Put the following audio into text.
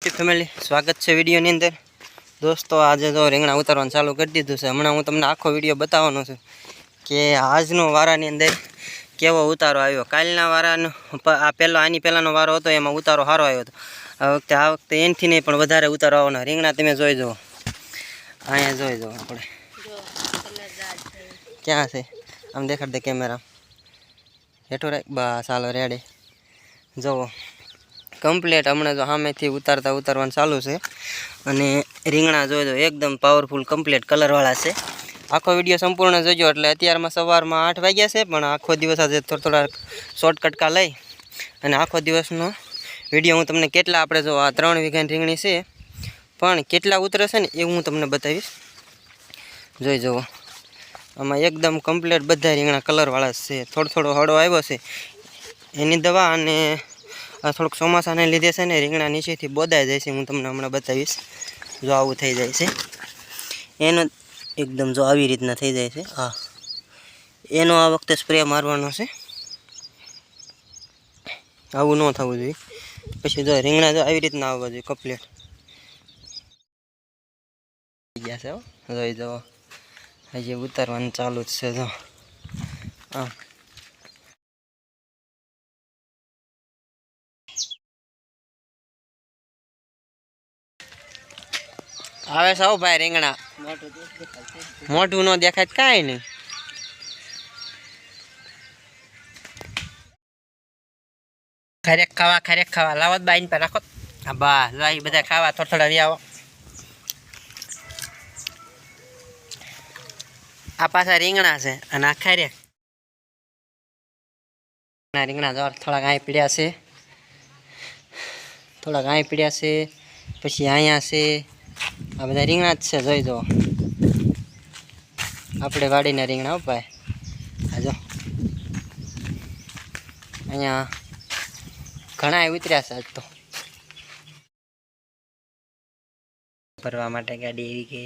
Family સ્વાગત છે વિડીયોની અંદર. દોસ્તો, આજે તો રીંગણા ઉતારવાનું ચાલુ કરી દીધું છે. હમણાં હું તમને આખો વીડિયો બતાવવાનો છું કે આજનો વારાની અંદર કેવો ઉતારો આવ્યો. કાલના વારાનો આ પહેલો, આની પહેલાંનો વારો હતો, એમાં ઉતારો સારો આવ્યો હતો. આ વખતે આ વખતે એનથી નહીં, પણ વધારે ઉતારો આવવાનો. રીંગણા તમે જોઈ જુઓ. અહીંયા જોઈ જુઓ આપણે. ક્યાં છે? આમ દેખાડ દે કેમેરા. હેઠો રાખ. બસ ચાલો રેડી જુઓ. કમ્પ્લીટ હમણાં જો સામેથી ઉતારતા ઉતારવાનું ચાલુ છે. અને રીંગણા દો એકદમ પાવરફુલ કમ્પ્લીટ કલરવાળા છે. આખો વીડિયો સંપૂર્ણ જોજો, એટલે અત્યારમાં સવારમાં આઠ વાગ્યા છે, પણ આખો દિવસ આજે થોડા થોડા શોર્ટકટકા લઈ. અને આખો દિવસનો વીડિયો હું તમને કેટલા આપણે જો આ ત્રણ વીઘાની રીંગણી છે, પણ કેટલા ઉતરશે ને, એ હું તમને બતાવીશ. જોઈ જુઓ. આમાં એકદમ કમ્પ્લીટ બધા રીંગણા કલરવાળા છે. થોડો થોડો હળો આવ્યો છે. એની દવા અને આ થોડુંક ચોમાસાને લીધે છે ને રીંગણા નીચેથી બોદાઈ જાય છે, હું તમને હમણાં બતાવીશ. જો આવું થઈ જાય છે. એનો એકદમ જો આવી રીતના થઈ જાય છે. હા. એનો આ વખતે સ્પ્રે મારવાનો છે. આવું ન થવું જોઈએ. પછી જો રીંગણા જો આવી રીતના આવવા જોઈએ કમ્પ્લીટ ગયા છે જોઈ જવો હજી ઉતારવાનું ચાલુ જ છે, જો. હા. આવે સૌ ભાઈ રીંગણા. મોઢું નો દેખાય કાંઈ નહીં. ખરેક ખાવા ખરેક ખાવા. લાવો બાઈ બાઈન પર રાખો હા બા લાઈ બધા ખાવા, થોડા થોડા વ્યાવો. આ પાછા રીંગણા છે અને આ ખરેક રીંગણા જો થોડાક અહીં પીડ્યા છે. થોડાક અહીં પીડ્યા છે. પછી અહીંયા છે. આ બધા રીંગણા જ છે, જોઈ જુઓ. આપણે વાડીના રીંગણા ઉપાય હાજો અહીંયા ઘણા ઉતર્યા છે આજ તો. ભરવા માટે ગાડી એવી કે